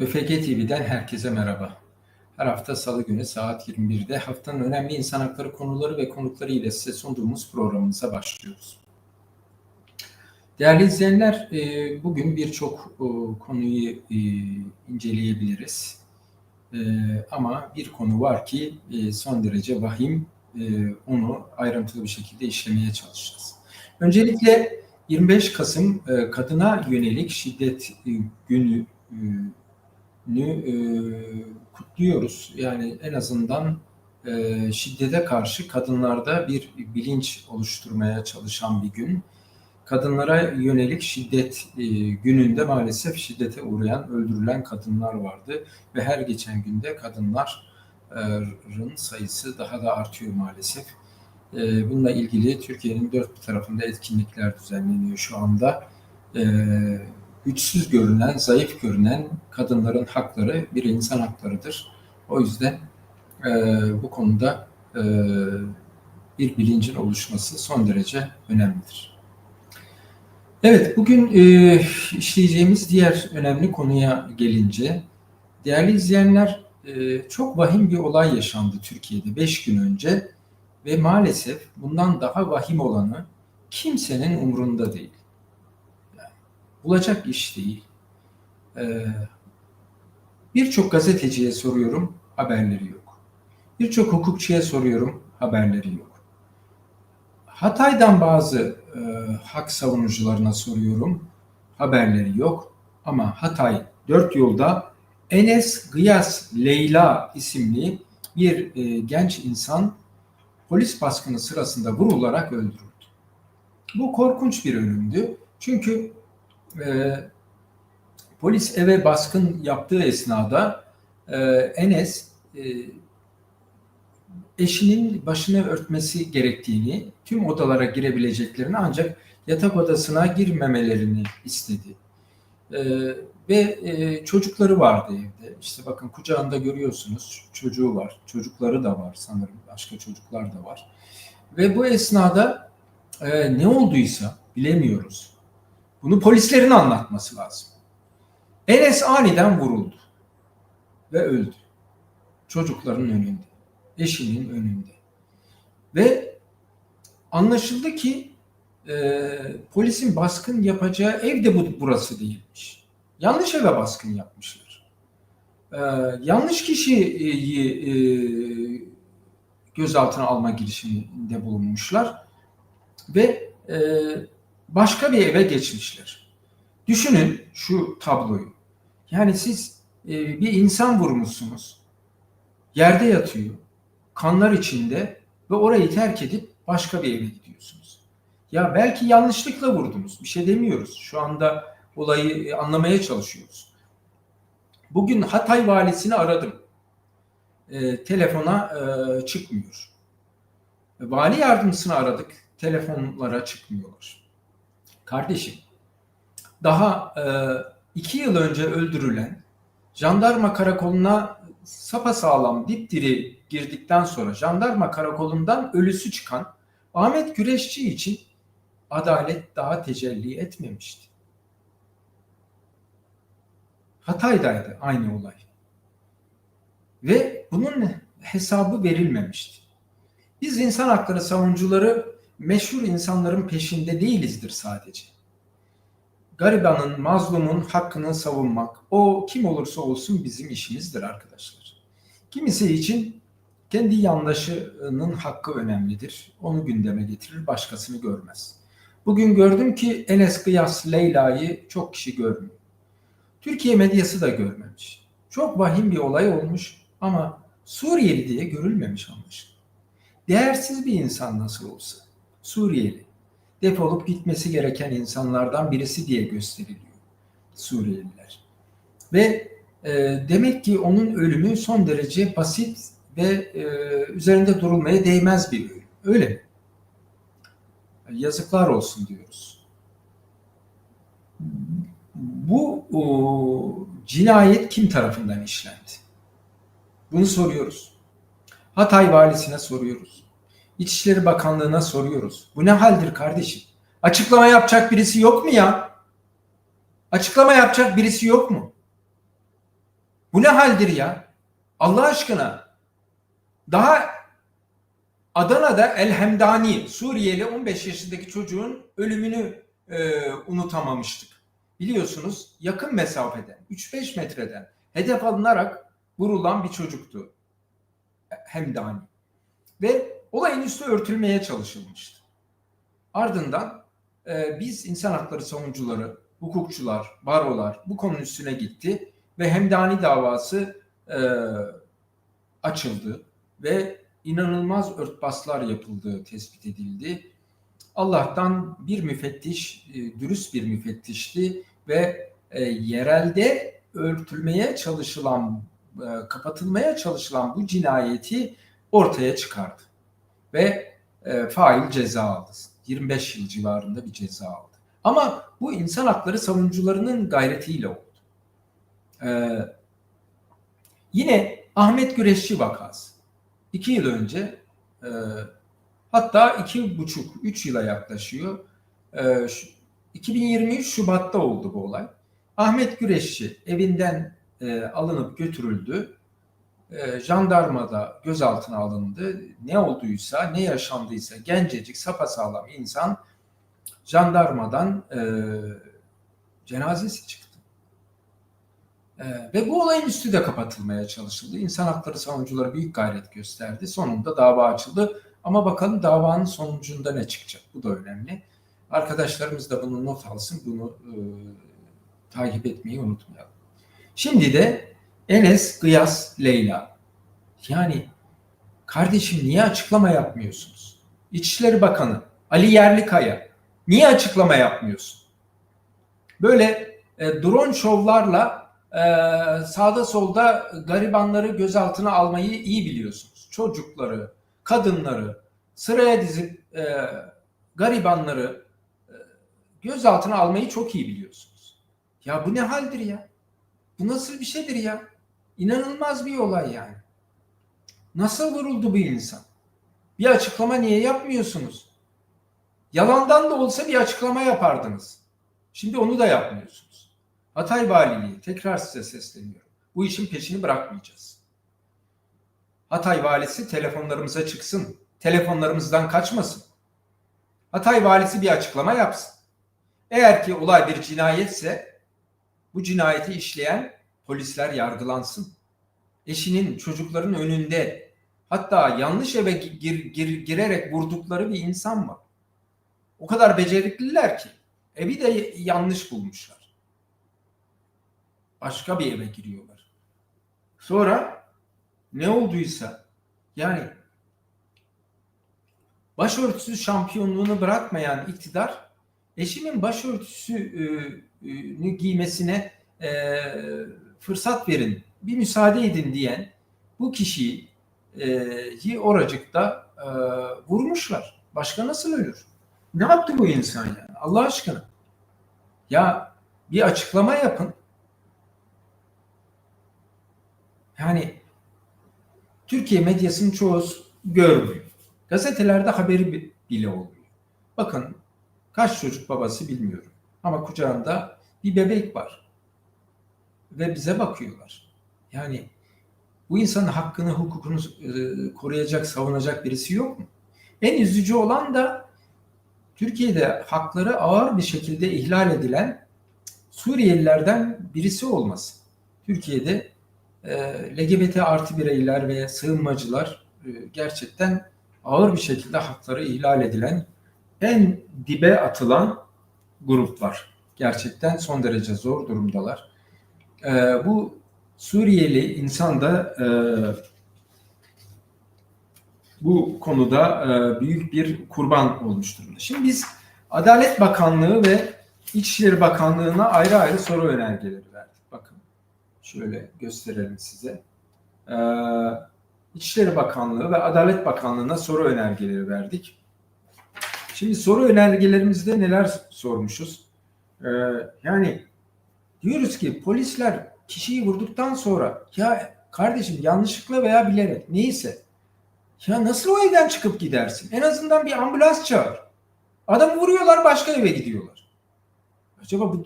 ÖFG TV'den herkese merhaba. Her hafta Salı günü saat 21'de haftanın önemli insan hakları konuları ve konukları ile size sunduğumuz programımıza başlıyoruz. Değerli izleyenler, e, bugün birçok e, konuyu e, inceleyebiliriz. Ama bir konu var ki son derece vahim, onu ayrıntılı bir şekilde işlemeye çalışacağız. Öncelikle 25 Kasım Kadına Yönelik Şiddet Günü e, kutluyoruz. Yani en azından e, şiddete karşı kadınlarda bir bilinç oluşturmaya çalışan bir gün. Kadınlara yönelik şiddet e, gününde maalesef şiddete uğrayan, öldürülen kadınlar vardı ve her geçen günde kadınların sayısı daha da artıyor maalesef. E, bununla ilgili Türkiye'nin dört tarafında etkinlikler düzenleniyor şu anda. E, güçsüz görünen, zayıf görünen kadınların hakları bir insan haklarıdır. O yüzden e, bu konuda e, bir bilincin oluşması son derece önemlidir. Evet, bugün e, işleyeceğimiz diğer önemli konuya gelince, değerli izleyenler, e, çok vahim bir olay yaşandı Türkiye'de 5 gün önce ve maalesef bundan daha vahim olanı kimsenin umurunda değil bulacak iş değil. Ee, Birçok gazeteciye soruyorum, haberleri yok. Birçok hukukçuya soruyorum, haberleri yok. Hatay'dan bazı e, hak savunucularına soruyorum, haberleri yok. Ama Hatay dört yolda Enes Gıyas Leyla isimli bir e, genç insan polis baskını sırasında vurularak öldürüldü. Bu korkunç bir ölümdü. Çünkü e, polis eve baskın yaptığı esnada e, Enes e, eşinin başını örtmesi gerektiğini, tüm odalara girebileceklerini ancak yatak odasına girmemelerini istedi. E, ve e, çocukları vardı evde. İşte bakın kucağında görüyorsunuz çocuğu var. Çocukları da var sanırım. Başka çocuklar da var. Ve bu esnada e, ne olduysa bilemiyoruz. Bunu polislerin anlatması lazım. Enes aniden vuruldu ve öldü. Çocukların önünde, eşinin önünde. Ve anlaşıldı ki e, polisin baskın yapacağı ev de bu, burası değilmiş. Yanlış eve baskın yapmışlar. E, yanlış kişiyi e, gözaltına alma girişiminde bulunmuşlar ve e, başka bir eve geçmişler. Düşünün şu tabloyu. Yani siz e, bir insan vurmuşsunuz. Yerde yatıyor. Kanlar içinde ve orayı terk edip başka bir eve gidiyorsunuz. Ya belki yanlışlıkla vurdunuz. Bir şey demiyoruz. Şu anda olayı e, anlamaya çalışıyoruz. Bugün Hatay valisini aradım. E, telefona e, çıkmıyor. Vali yardımcısını aradık. Telefonlara çıkmıyorlar. Kardeşim, daha e, iki yıl önce öldürülen jandarma karakoluna sapasağlam dipdiri girdikten sonra jandarma karakolundan ölüsü çıkan Ahmet Güreşçi için adalet daha tecelli etmemişti. Hatay'daydı aynı olay. Ve bunun hesabı verilmemişti. Biz insan hakları savunucuları meşhur insanların peşinde değilizdir sadece. Garibanın, mazlumun hakkını savunmak, o kim olursa olsun bizim işimizdir arkadaşlar. Kimisi için kendi yandaşının hakkı önemlidir. Onu gündeme getirir, başkasını görmez. Bugün gördüm ki Enes Kıyas Leyla'yı çok kişi görmüyor. Türkiye medyası da görmemiş. Çok vahim bir olay olmuş ama Suriyeli diye görülmemiş anlaşılan. Değersiz bir insan nasıl olsa Suriyeli. Defolup gitmesi gereken insanlardan birisi diye gösteriliyor Suriyeliler. Ve e, demek ki onun ölümü son derece basit ve e, üzerinde durulmaya değmez bir ölüm. Öyle mi? Yazıklar olsun diyoruz. Bu o, cinayet kim tarafından işlendi? Bunu soruyoruz. Hatay valisine soruyoruz. İçişleri Bakanlığı'na soruyoruz. Bu ne haldir kardeşim? Açıklama yapacak birisi yok mu ya? Açıklama yapacak birisi yok mu? Bu ne haldir ya? Allah aşkına. Daha Adana'da El Hemdani, Suriyeli 15 yaşındaki çocuğun ölümünü e, unutamamıştık. Biliyorsunuz yakın mesafeden, 3-5 metreden hedef alınarak vurulan bir çocuktu Hemdani. Ve olayın üstü örtülmeye çalışılmıştı. Ardından e, biz insan hakları savunucuları, hukukçular, barolar bu konunun üstüne gitti ve Hemdani davası e, açıldı ve inanılmaz örtbaslar yapıldığı tespit edildi. Allah'tan bir müfettiş, e, dürüst bir müfettişti ve e, yerelde örtülmeye çalışılan, e, kapatılmaya çalışılan bu cinayeti ortaya çıkardı. Ve e, fail ceza aldı. 25 yıl civarında bir ceza aldı. Ama bu insan hakları savunucularının gayretiyle oldu. Ee, yine Ahmet Güreşçi vakası. İki yıl önce e, hatta iki buçuk, üç yıla yaklaşıyor. E, şu, 2023 Şubat'ta oldu bu olay. Ahmet Güreşçi evinden e, alınıp götürüldü. E, jandarmada gözaltına alındı. Ne olduysa, ne yaşandıysa gencecik, sapasağlam insan jandarmadan e, cenazesi çıktı. E, ve bu olayın üstü de kapatılmaya çalışıldı. İnsan hakları savunucuları büyük gayret gösterdi. Sonunda dava açıldı. Ama bakalım davanın sonucunda ne çıkacak? Bu da önemli. Arkadaşlarımız da bunu not alsın. Bunu e, takip etmeyi unutmayalım. Şimdi de Enes Gıyas Leyla. Yani kardeşim niye açıklama yapmıyorsunuz? İçişleri Bakanı Ali Yerlikaya niye açıklama yapmıyorsun? Böyle e, drone şovlarla e, sağda solda garibanları gözaltına almayı iyi biliyorsunuz. Çocukları, kadınları sıraya dizip e, garibanları e, gözaltına almayı çok iyi biliyorsunuz. Ya bu ne haldir ya? Bu nasıl bir şeydir ya? İnanılmaz bir olay yani. Nasıl vuruldu bu insan? Bir açıklama niye yapmıyorsunuz? Yalandan da olsa bir açıklama yapardınız. Şimdi onu da yapmıyorsunuz. Hatay Valiliği tekrar size sesleniyorum. Bu işin peşini bırakmayacağız. Hatay valisi telefonlarımıza çıksın. Telefonlarımızdan kaçmasın. Hatay valisi bir açıklama yapsın. Eğer ki olay bir cinayetse bu cinayeti işleyen polisler yargılansın. Eşinin çocukların önünde hatta yanlış eve gir, gir, girerek vurdukları bir insan var. O kadar becerikliler ki evi de yanlış bulmuşlar. Başka bir eve giriyorlar. Sonra ne olduysa yani başörtüsü şampiyonluğunu bırakmayan iktidar eşimin başörtüsünü giymesine e, fırsat verin, bir müsaade edin diyen bu kişiyi e, oracıkta e, vurmuşlar. Başka nasıl ölür? Ne yaptı bu insan ya? Allah aşkına. Ya bir açıklama yapın. Yani Türkiye medyasının çoğu görmüyor. Gazetelerde haberi bile olmuyor. Bakın kaç çocuk babası bilmiyorum. Ama kucağında bir bebek var. Ve bize bakıyorlar. Yani bu insanın hakkını, hukukunu e, koruyacak, savunacak birisi yok mu? En üzücü olan da Türkiye'de hakları ağır bir şekilde ihlal edilen Suriyelilerden birisi olması. Türkiye'de e, LGBT artı bireyler ve sığınmacılar e, gerçekten ağır bir şekilde hakları ihlal edilen en dibe atılan gruplar. Gerçekten son derece zor durumdalar. E, bu Suriyeli insan da e, bu konuda e, büyük bir kurban olmuş durumda. Şimdi biz Adalet Bakanlığı ve İçişleri Bakanlığı'na ayrı ayrı soru önergeleri verdik. Bakın şöyle gösterelim size. Ee, İçişleri Bakanlığı ve Adalet Bakanlığı'na soru önergeleri verdik. Şimdi soru önergelerimizde neler sormuşuz? Ee, yani diyoruz ki polisler kişiyi vurduktan sonra ya kardeşim yanlışlıkla veya bilerek neyse ya nasıl o evden çıkıp gidersin? En azından bir ambulans çağır. Adamı vuruyorlar başka eve gidiyorlar. Acaba bu,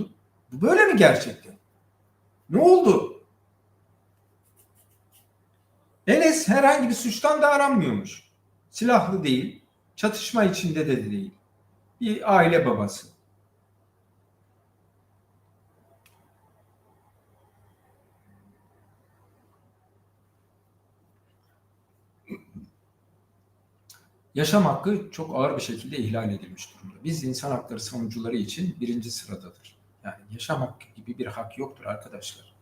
bu böyle mi gerçekten? Ne oldu? Herkes herhangi bir suçtan da aranmıyormuş. Silahlı değil, çatışma içinde de değil. Bir aile babası. Yaşam hakkı çok ağır bir şekilde ihlal edilmiş durumda. Biz insan hakları savunucuları için birinci sıradadır. Yani yaşam hakkı gibi bir hak yoktur arkadaşlar.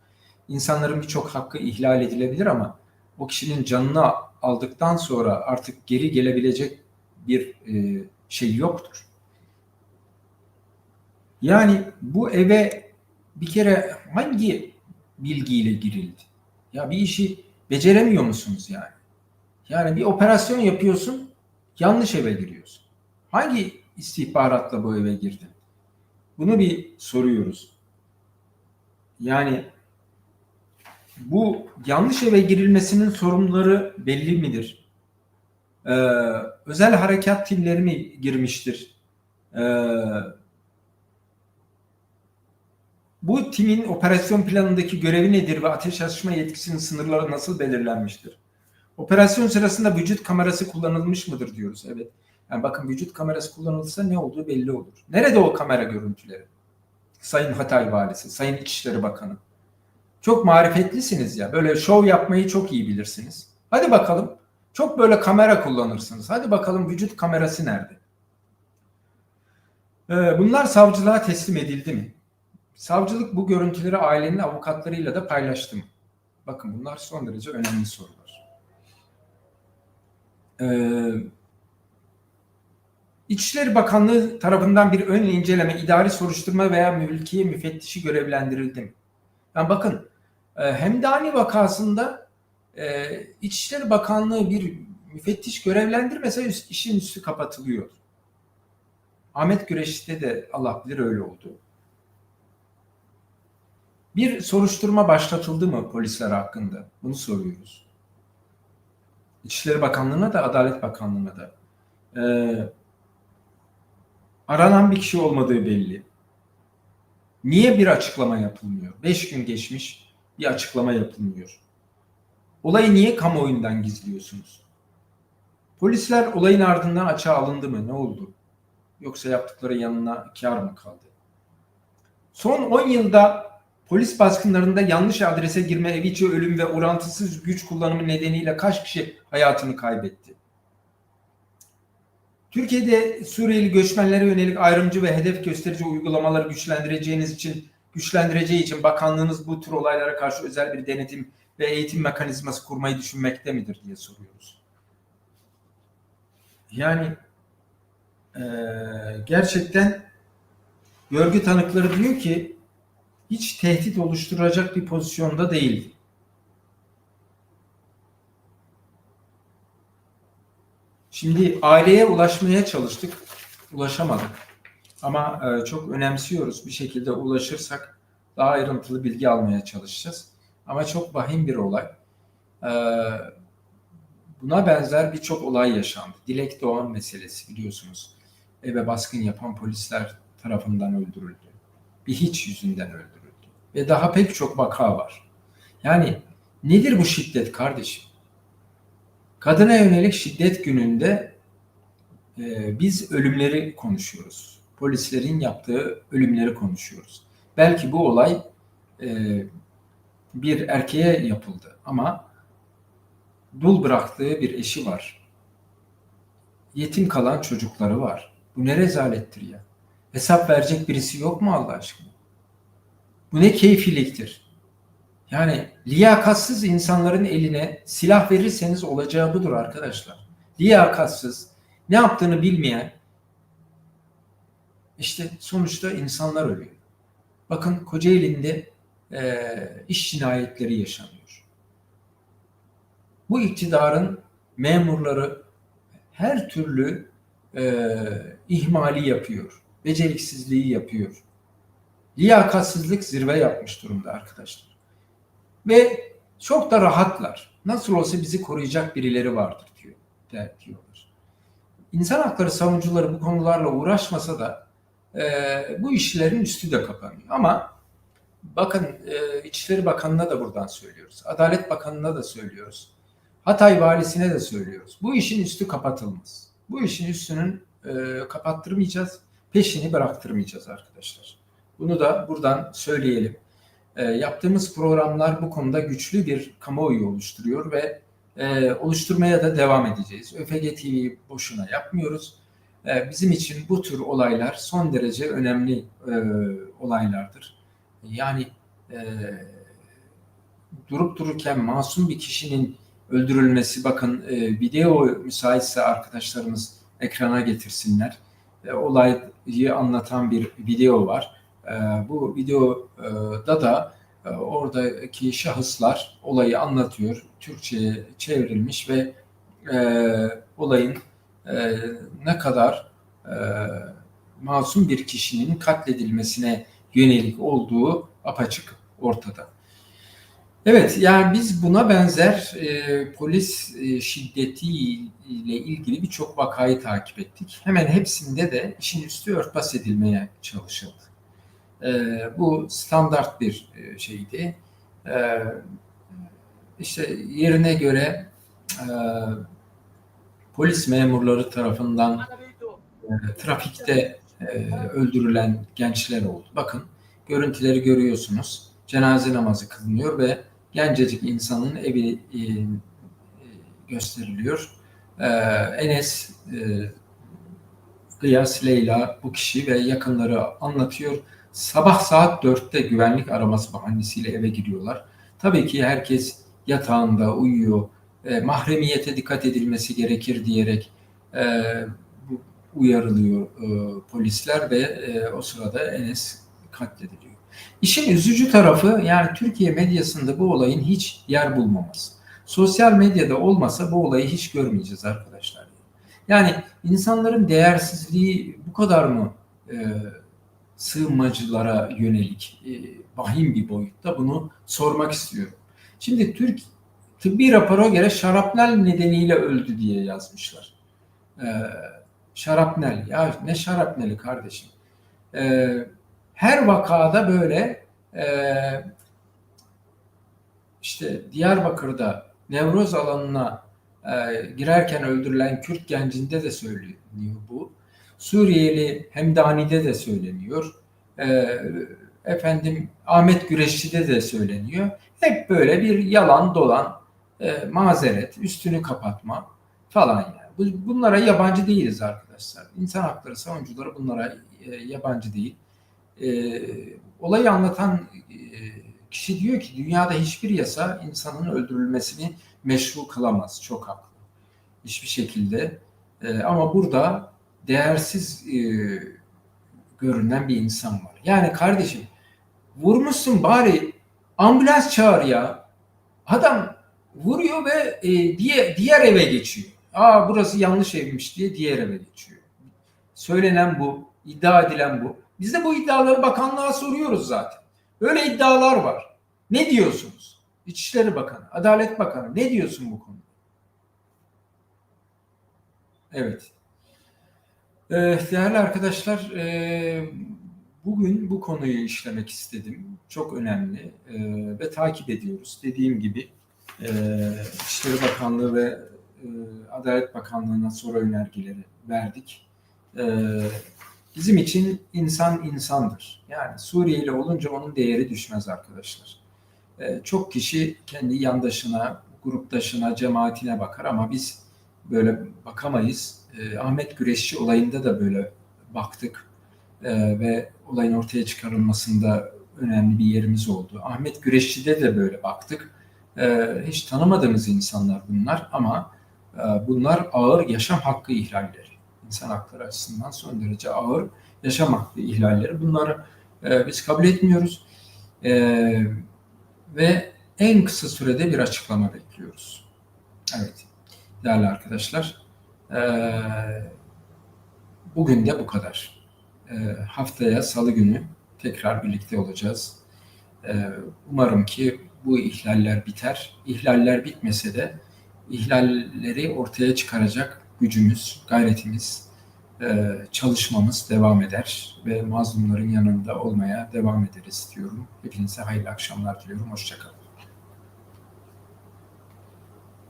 İnsanların birçok hakkı ihlal edilebilir ama o kişinin canını aldıktan sonra artık geri gelebilecek bir e, şey yoktur. Yani bu eve bir kere hangi bilgiyle girildi? Ya bir işi beceremiyor musunuz yani? Yani bir operasyon yapıyorsun, yanlış eve giriyorsun. Hangi istihbaratla bu eve girdin? Bunu bir soruyoruz. Yani bu yanlış eve girilmesinin sorumluları belli midir? Ee, özel harekat timleri mi girmiştir? Ee, bu timin operasyon planındaki görevi nedir ve ateş açma yetkisinin sınırları nasıl belirlenmiştir? Operasyon sırasında vücut kamerası kullanılmış mıdır diyoruz. Evet. Yani bakın vücut kamerası kullanılırsa ne olduğu belli olur. Nerede o kamera görüntüleri? Sayın Hatay Valisi, Sayın İçişleri Bakanı. Çok marifetlisiniz ya. Böyle şov yapmayı çok iyi bilirsiniz. Hadi bakalım. Çok böyle kamera kullanırsınız. Hadi bakalım vücut kamerası nerede? Ee, bunlar savcılığa teslim edildi mi? Savcılık bu görüntüleri ailenin avukatlarıyla da paylaştı mı? Bakın bunlar son derece önemli sorular. Ee, İçişleri Bakanlığı tarafından bir ön inceleme, idari soruşturma veya mülkiye müfettişi görevlendirildi mi? Yani bakın e, Hemdani vakasında e, İçişleri Bakanlığı bir müfettiş görevlendirmese üst, işin üstü kapatılıyor. Ahmet Güreş'te de Allah bilir öyle oldu. Bir soruşturma başlatıldı mı polisler hakkında? Bunu soruyoruz. İçişleri Bakanlığı'na da Adalet Bakanlığı'na da. Ee, aranan bir kişi olmadığı belli. Niye bir açıklama yapılmıyor? Beş gün geçmiş bir açıklama yapılmıyor. Olayı niye kamuoyundan gizliyorsunuz? Polisler olayın ardından açığa alındı mı? Ne oldu? Yoksa yaptıkları yanına kar mı kaldı? Son 10 yılda polis baskınlarında yanlış adrese girme, ev içi ölüm ve orantısız güç kullanımı nedeniyle kaç kişi hayatını kaybetti? Türkiye'de Suriyeli göçmenlere yönelik ayrımcı ve hedef gösterici uygulamaları güçlendireceğiniz için güçlendireceği için bakanlığınız bu tür olaylara karşı özel bir denetim ve eğitim mekanizması kurmayı düşünmekte midir diye soruyoruz. Yani e, gerçekten görgü tanıkları diyor ki hiç tehdit oluşturacak bir pozisyonda değil. Şimdi aileye ulaşmaya çalıştık, ulaşamadık. Ama e, çok önemsiyoruz. Bir şekilde ulaşırsak daha ayrıntılı bilgi almaya çalışacağız. Ama çok vahim bir olay. E, buna benzer birçok olay yaşandı. Dilek Doğan meselesi biliyorsunuz. Eve baskın yapan polisler tarafından öldürüldü. Bir hiç yüzünden öldürüldü. Ve daha pek çok vaka var. Yani nedir bu şiddet kardeşim? Kadına yönelik şiddet gününde e, biz ölümleri konuşuyoruz. Polislerin yaptığı ölümleri konuşuyoruz. Belki bu olay e, bir erkeğe yapıldı ama dul bıraktığı bir eşi var. Yetim kalan çocukları var. Bu ne rezalettir ya. Hesap verecek birisi yok mu Allah aşkına? Bu ne keyfiliktir. Yani liyakatsız insanların eline silah verirseniz olacağı budur arkadaşlar. Liyakatsız, ne yaptığını bilmeyen işte sonuçta insanlar ölüyor. Bakın Kocaeli'nde e, iş cinayetleri yaşanıyor. Bu iktidarın memurları her türlü e, ihmali yapıyor. Beceriksizliği yapıyor. Liyakatsizlik zirve yapmış durumda arkadaşlar. Ve çok da rahatlar. Nasıl olsa bizi koruyacak birileri vardır diyor, diyorlar. İnsan hakları savunucuları bu konularla uğraşmasa da e, bu işlerin üstü de kapanıyor. Ama bakın e, İçişleri Bakanı'na da buradan söylüyoruz. Adalet Bakanı'na da söylüyoruz. Hatay valisine de söylüyoruz. Bu işin üstü kapatılmaz. Bu işin üstünün e, kapattırmayacağız, peşini bıraktırmayacağız arkadaşlar. Bunu da buradan söyleyelim. E, yaptığımız programlar bu konuda güçlü bir kamuoyu oluşturuyor ve e, oluşturmaya da devam edeceğiz. ÖFG TV'yi boşuna yapmıyoruz. E, bizim için bu tür olaylar son derece önemli e, olaylardır. Yani e, durup dururken masum bir kişinin öldürülmesi, bakın e, video müsaitse arkadaşlarımız ekrana getirsinler. E, olayı anlatan bir video var. E, bu videoda da e, oradaki şahıslar olayı anlatıyor. Türkçe'ye çevrilmiş ve e, olayın e, ne kadar masum bir kişinin katledilmesine yönelik olduğu apaçık ortada. Evet, yani biz buna benzer e, polis e, şiddeti ile ilgili birçok vakayı takip ettik. Hemen hepsinde de işin üstü örtbas edilmeye çalışıldı. E, bu standart bir e, şeydi. E, işte yerine göre e, polis memurları tarafından e, trafikte e, öldürülen gençler oldu. Bakın görüntüleri görüyorsunuz. Cenaze namazı kılınıyor ve gencecik insanın evi e, gösteriliyor. E, Enes, e, Gıyas, Leyla bu kişi ve yakınları anlatıyor. Sabah saat 4'te güvenlik araması bahanesiyle eve giriyorlar. Tabii ki herkes yatağında uyuyor. E, mahremiyete dikkat edilmesi gerekir diyerek e, uyarılıyor e, polisler ve e, o sırada Enes katlediliyor. İşin üzücü tarafı yani Türkiye medyasında bu olayın hiç yer bulmaması. Sosyal medyada olmasa bu olayı hiç görmeyeceğiz arkadaşlar. Yani insanların değersizliği bu kadar mı e, sığınmacılara yönelik e, vahim bir boyutta bunu sormak istiyorum. Şimdi Türk tıbbi rapora göre şarapnel nedeniyle öldü diye yazmışlar. E, şarapnel ya ne şarapneli kardeşim? Eee her vakada böyle e, işte Diyarbakır'da Nevroz alanına e, girerken öldürülen Kürt gencinde de söyleniyor bu. Suriyeli Hemdani'de de söyleniyor. E, efendim Ahmet Güreşçi'de de söyleniyor. Hep böyle bir yalan dolan e, mazeret, üstünü kapatma falan yani. Bunlara yabancı değiliz arkadaşlar. İnsan hakları savunucuları bunlara e, yabancı değil e, olayı anlatan kişi diyor ki dünyada hiçbir yasa insanın öldürülmesini meşru kılamaz. Çok haklı. Hiçbir şekilde. Ama burada değersiz e, görünen bir insan var. Yani kardeşim vurmuşsun bari ambulans çağır ya. Adam vuruyor ve e, diğer, diğer eve geçiyor. Aa burası yanlış evmiş diye diğer eve geçiyor. Söylenen bu, iddia edilen bu. Biz de bu iddiaları bakanlığa soruyoruz zaten. Öyle iddialar var. Ne diyorsunuz? İçişleri Bakanı, Adalet Bakanı ne diyorsun bu konuda? Evet. Ee, değerli arkadaşlar, e, bugün bu konuyu işlemek istedim. Çok önemli e, ve takip ediyoruz. Dediğim gibi e, İçişleri Bakanlığı ve Adalet Bakanlığı'na soru önergeleri verdik. Bizim için insan insandır. Yani Suriyeli olunca onun değeri düşmez arkadaşlar. Çok kişi kendi yandaşına, gruptaşına, cemaatine bakar ama biz böyle bakamayız. Ee, Ahmet Güreşçi olayında da böyle baktık ee, ve olayın ortaya çıkarılmasında önemli bir yerimiz oldu. Ahmet Güreşçi'de de böyle baktık. Ee, hiç tanımadığımız insanlar bunlar ama e, bunlar ağır yaşam hakkı ihlalleri insan hakları açısından son derece ağır yaşam hakkı ihlalleri. Bunları e, biz kabul etmiyoruz. E, ve en kısa sürede bir açıklama bekliyoruz. Evet, değerli arkadaşlar. E, bugün de bu kadar. E, haftaya salı günü tekrar birlikte olacağız. E, umarım ki bu ihlaller biter. İhlaller bitmese de ihlalleri ortaya çıkaracak gücümüz, gayretimiz, e, çalışmamız devam eder ve mazlumların yanında olmaya devam ederiz diyorum. Hepinize hayırlı akşamlar diliyorum. Hoşçakalın.